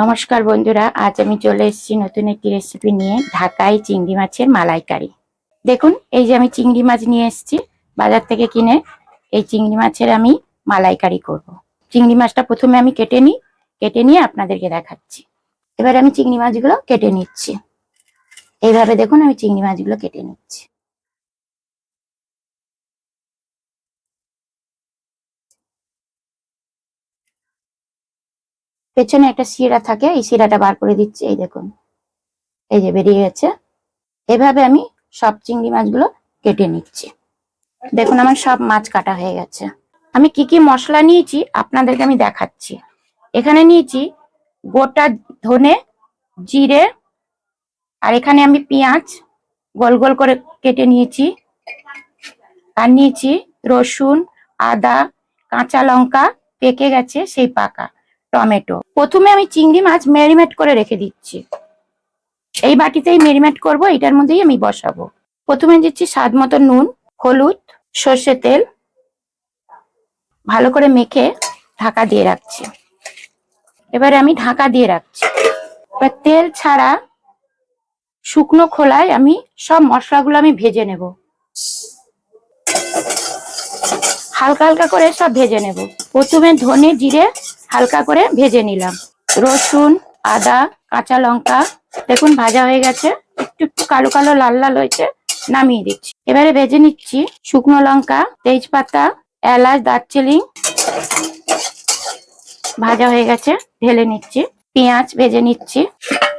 নমস্কার বন্ধুরা, আজ আমি চলে এসেছি নতুন একটি রেসিপি নিয়ে ঢাকাই চিংড়ি মাছের মালাইকারি। দেখুন, এই যে আমি চিংড়ি মাছ নিয়ে এসেছি, বাজার থেকে কিনে এই চিংড়ি মাছের আমি মালাইকারি করব। চিংড়ি মাছটা প্রথমে আমি কেটে নিই, কেটে নিয়ে আপনাদেরকে দেখাচ্ছি। এবার আমি চিংড়ি মাছগুলো কেটে নিচ্ছি। এইভাবে দেখুন, আমি চিংড়ি মাছগুলো কেটে নিচ্ছি। পেছনে একটা শিরা থাকে, এই শিরাটা বার করে দিচ্ছি, এই দেখুন। এই যে বেরিয়ে গেছে। এভাবে আমি সব চিংড়ি মাছগুলো কেটে নিচ্ছি। দেখুন, আমার সব মাছ কাটা হয়ে গেছে। আমি কি কি মশলা নিয়েছি আপনাদেরকে আমি দেখাচ্ছি। এখানে নিয়েছি গোটা ধনে, জিরে, আর এখানে আমি পেঁয়াজ গোল গোল করে কেটে নিয়েছি। আর নিয়েছি রসুন, আদা, কাঁচা লঙ্কা, পেকে গেছে সেই পাকা। টমেটো। প্রথমে আমি চিংড়ি মাছ ম্যারিনেট করে রেখে দিচ্ছি। এই বাটিতেই ম্যারিনেট করব, এটার মধ্যেই আমি বসাবো। প্রথমে দিচ্ছি স্বাদ মতো নুন, হলুদ, সর্ষে তেল। ভালো করে মেখে ঢাকা দিয়ে রাখছি। এবারে আমি ঢাকা দিয়ে রাখছি। এবার তেল ছাড়া শুকনো খোলায় আমি সব মশলাগুলো আমি ভেজে নেব। হালকা হালকা করে সব ভেজে নেব। প্রথমে ধনে জিরে হালকা করে ভেজে নিলাম। রসুন, আদা, কাঁচা লঙ্কা, দেখুন ভাজা হয়ে গেছে। একটু একটু কালো কালো লাল লাল হয়েছে, নামিয়ে দিচ্ছি। এবারে ভেজে নিচ্ছি শুকনো লঙ্কা, তেজপাতা, এলাচ, দারচিনি, ভাজা হয়ে গেছে, ঢেলে নিচ্ছি। পেঁয়াজ ভেজে নিচ্ছি,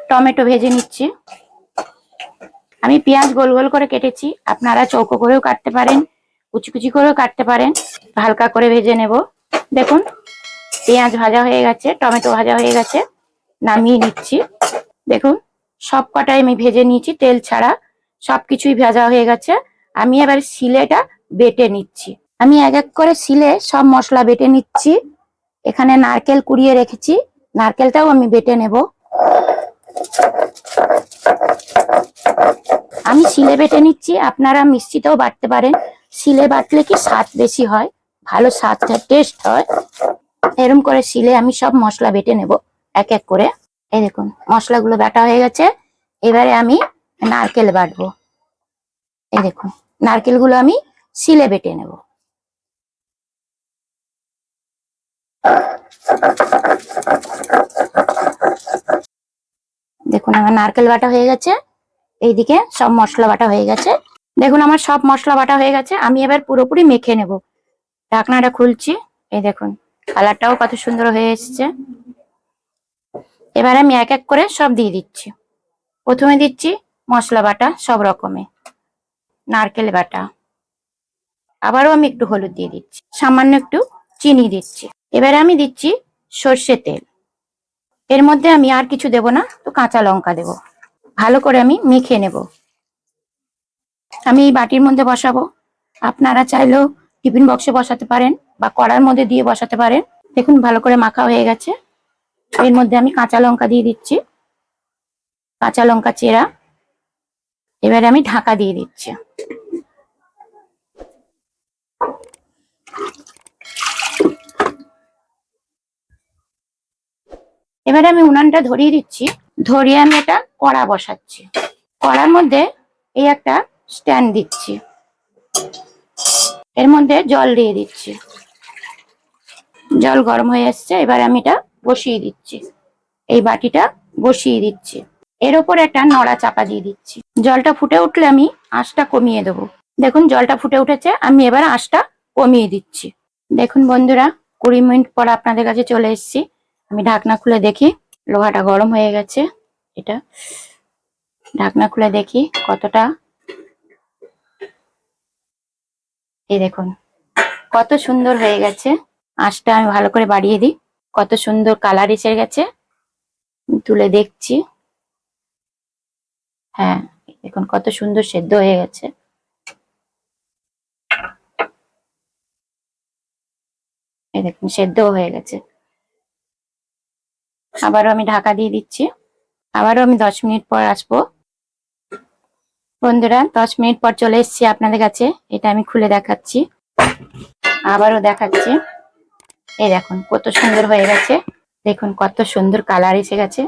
টমেটো ভেজে নিচ্ছি। আমি পেঁয়াজ গোল গোল করে কেটেছি, আপনারা চৌকো করেও কাটতে পারেন। কুচি কুচি করেও কাটতে পারেন। হালকা করে ভেজে নেব। দেখুন, পেঁয়াজ ভাজা হয়ে গেছে, টমেটো ভাজা হয়ে গেছে, নামিয়ে নিচ্ছি। দেখুন, সব কটাই আমি ভেজে নিয়েছি, তেল ছাড়া সব কিছুই ভাজা হয়ে গেছে। আমি এবার শিলেটা বেটে নিচ্ছি। আমি এক এক করে শিলে সব মশলা বেটে নিচ্ছি। এখানে নারকেল কুড়িয়ে রেখেছি। নারকেলটাও আমি বেটে নেব। আমি শিলে বেটে নিচ্ছি, আপনারা মিষ্টিতেও বাটতে পারেন। শিলে বাটলে কি স্বাদ বেশি হয়? ভালো স্বাদটা টেস্ট হয়? এরম করে শিলে আমি সব মশলা বেটে নেব, এক এক করে। এই দেখুন, মশলাগুলো বাটা হয়ে গেছে। এবারে আমি নারকেল বাটবো। এই দেখুন, নারকেলগুলো আমি শিলে বেটে নেব। দেখুন, আমার নারকেল বাটা হয়ে গেছে। এইদিকে সব মশলা বাটা হয়ে গেছে। দেখুন আমার সব মশলা বাটা হয়ে গেছে, আমি এবার পুরোপুরি মেখে নেব। ঢাকনাটা খুলছি, এই দেখুন, কালারটাও কত সুন্দর হয়ে এসছে। এবার আমি এক এক করে সব দিয়ে দিচ্ছি। প্রথমে দিচ্ছি মশলা বাটা সব রকমের নারকেল বাটা। আবারও আমি একটু হলুদ দিয়ে দিচ্ছি, সামান্য একটু চিনি দিচ্ছি। এবারে আমি দিচ্ছি সর্ষে তেল। এর মধ্যে আমি আর কিছু দেব না, তো কাঁচা লঙ্কা দেব। ভালো করে আমি মেখে নেব। আমি এই বাটির মধ্যে বসাবো। আপনারা চাইলেও টিফিন বক্সে বসাতে পারেন বা কড়ার মধ্যে দিয়ে বসাতে পারেন। দেখুন, ভালো করে মাখা হয়ে গেছে। এর মধ্যে আমি কাঁচা লঙ্কা দিয়ে দিচ্ছি। কাঁচা লঙ্কা চেরা। এবারে আমি ঢাকা দিয়ে দিচ্ছি। এবারে আমি উনানটা ধরিয়ে দিচ্ছি। ধরিয়ে আমি এটা কড়া বসাচ্ছি। কড়ার মধ্যে এই একটা স্ট্যান্ড দিচ্ছি। এর মধ্যে জল দিয়ে দিচ্ছি। জল গরম হয়ে আসছে এবার আমি এটা বসিয়ে দিচ্ছি। এই বাটিটা বসিয়ে দিচ্ছি। এর ওপর একটা নড়া চাপা দিয়ে দিচ্ছি। জলটা ফুটে উঠলে আমি আঁচটা কমিয়ে দেবো। দেখুন, জলটা ফুটে উঠেছে, আমি এবার আঁশটা কমিয়ে দিচ্ছি। দেখুন বন্ধুরা, কুড়ি মিনিট পর আপনাদের কাছে চলে এসেছি। আমি ঢাকনা খুলে দেখি, লোহাটা গরম হয়ে গেছে। এটা ঢাকনা খুলে দেখি কতটা এই দেখুন, কত সুন্দর হয়ে গেছে। আঁচটা আমি ভালো করে বাড়িয়ে দিই। কত সুন্দর কালার এসে গেছে। তুলে দেখছি। হ্যাঁ দেখুন কত সুন্দর সেদ্ধ হয়ে গেছে। এই দেখুন সেদ্ধ হয়ে গেছে। আবারও আমি ঢাকা দিয়ে দিচ্ছি। আবারও আমি দশ মিনিট পর আসব। বন্ধুরা, দশ মিনিট পর চলে এসছি আপনাদের কাছে। এটা আমি খুলে দেখাচ্ছি। আবারও দেখাচ্ছি। এই দেখুন, কত সুন্দর হয়ে গেছে। দেখুন, কত সুন্দর কালার এসে গেছে।